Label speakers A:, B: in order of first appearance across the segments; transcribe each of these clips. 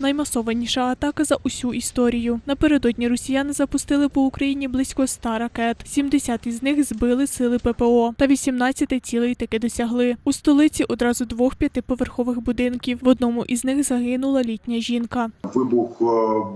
A: Наймасованіша атака за усю історію. Напередодні росіяни запустили по Україні близько 100 ракет. 70 із них збили сили ППО, та 18 цілей таки досягли. У столиці одразу двох п'ятиповерхових будинків. В одному із них загинула літня жінка.
B: Вибух е,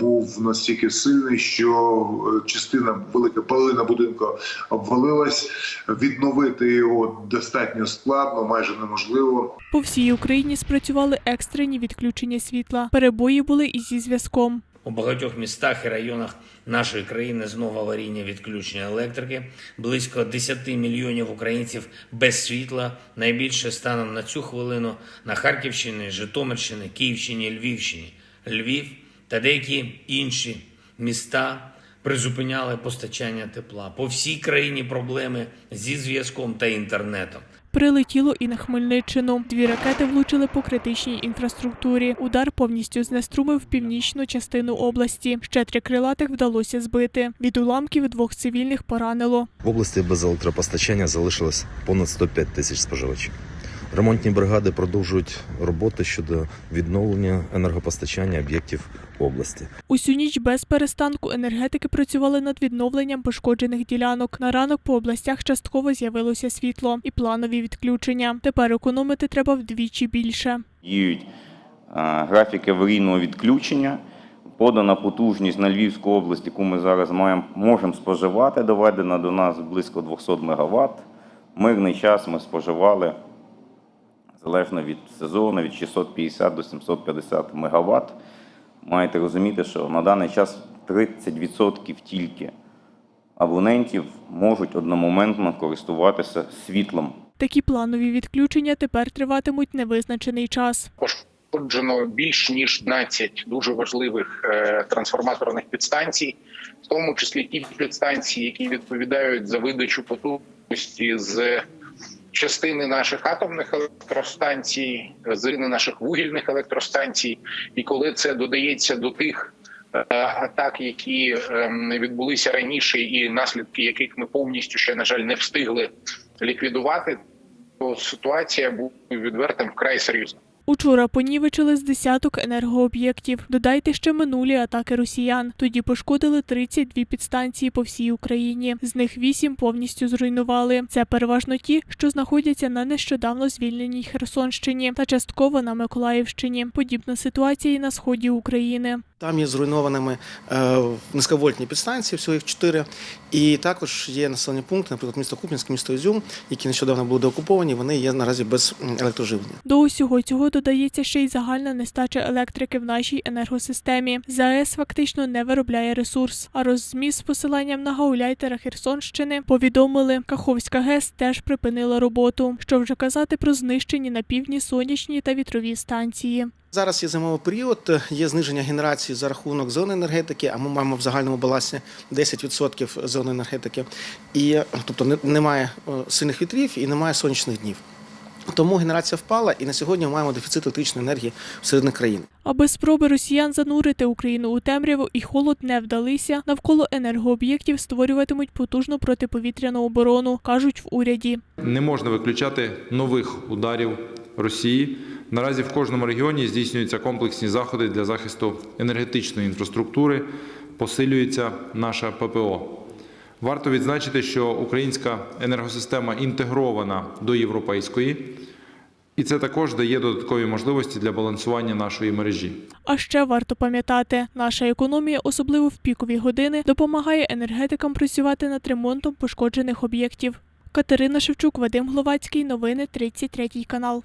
B: був настільки сильний, що е, частина велика половина будинку обвалилась. Відновити його достатньо складно, майже неможливо.
A: По всій Україні спрацювали екстрені відключення світла. Перебої були і зі зв'язком.
C: У багатьох містах і районах нашої країни знову аварійне відключення електрики. Близько 10 мільйонів українців без світла. Найбільше станом на цю хвилину на Харківщині, Житомирщині, Київщині, Львівщині. Львів та деякі інші міста призупиняли постачання тепла. По всій країні проблеми зі зв'язком та інтернетом.
A: Прилетіло і на Хмельниччину. Дві ракети влучили по критичній інфраструктурі. Удар повністю знеструмив північну частину області. Ще три крилатих вдалося збити. Від уламків двох цивільних поранило.
D: В області без електропостачання залишилось понад 105 тисяч споживачів. Ремонтні бригади продовжують роботи щодо відновлення енергопостачання об'єктів області.
A: Усю ніч без перестанку енергетики працювали над відновленням пошкоджених ділянок. На ранок по областях частково з'явилося світло і планові відключення. Тепер економити треба вдвічі більше.
E: Діють графіки аварійного відключення. Подана потужність на Львівську область, яку ми зараз маємо, можемо споживати, доведена до нас близько 200 МВт. Мирний час ми споживали залежно від сезону від 650 до 750 МВт. Маєте розуміти, що на даний час 30% тільки абонентів можуть одномоментно користуватися світлом
A: Такі планові відключення тепер триватимуть невизначений час.
F: пошкоджено більш ніж 15 дуже важливих е, трансформаторних підстанцій, в тому числі ті підстанції, які відповідають за видачу потужності з частини наших атомних електростанцій, частини наших вугільних електростанцій. І коли це додається до тих е, атак, які е, відбулися раніше, і наслідки яких ми повністю ще на жаль не встигли ліквідувати, то ситуація буде відвертим вкрай серйозна.
A: Учора понівечили з десяток енергооб'єктів. Додайте ще минулі атаки росіян. Тоді пошкодили 32 підстанції по всій Україні. З них 8 повністю зруйнували. Це переважно ті, що знаходяться на нещодавно звільненій Херсонщині та частково на Миколаївщині. Подібна ситуація і на сході України.
G: Там є зруйнованими е, низьковольтні підстанції, всього їх чотири. І також є населені пункти, наприклад, місто Куп'янськ, місто Ізюм, які нещодавно були деокуповані. Вони є наразі без електроживлення.
A: До усього цього додається ще й загальна нестача електрики в нашій енергосистемі. ЗАЕС фактично не виробляє ресурс. А розміс з посиланням на гауляйтера Херсонщини повідомили, Каховська ГЕС теж припинила роботу. Що вже казати про знищені на півдні сонячні та вітрові станції.
G: Зараз є зимовий період, є зниження генерації за рахунок зони енергетики, а ми маємо в загальному балансі 10% зони енергетики. І тобто не- немає е, сильних вітрів і немає сонячних днів. Тому генерація впала, і на сьогодні ми маємо дефіцит електричної енергії всередині країни.
A: Аби спроби росіян занурити Україну у темряву і холод не вдалися, навколо енергооб'єктів створюватимуть потужну протиповітряну оборону, кажуть в уряді.
H: Не можна виключати нових ударів Росії. Наразі в кожному регіоні здійснюються комплексні заходи для захисту енергетичної інфраструктури, посилюється наша ППО. Варто відзначити, що українська енергосистема інтегрована до європейської, і це також дає додаткові можливості для балансування нашої мережі.
A: А ще варто пам'ятати, наша економія, особливо в пікові години, допомагає енергетикам працювати над ремонтом пошкоджених об'єктів. Катерина Шевчук, Вадим Гловацький, новини 33 канал.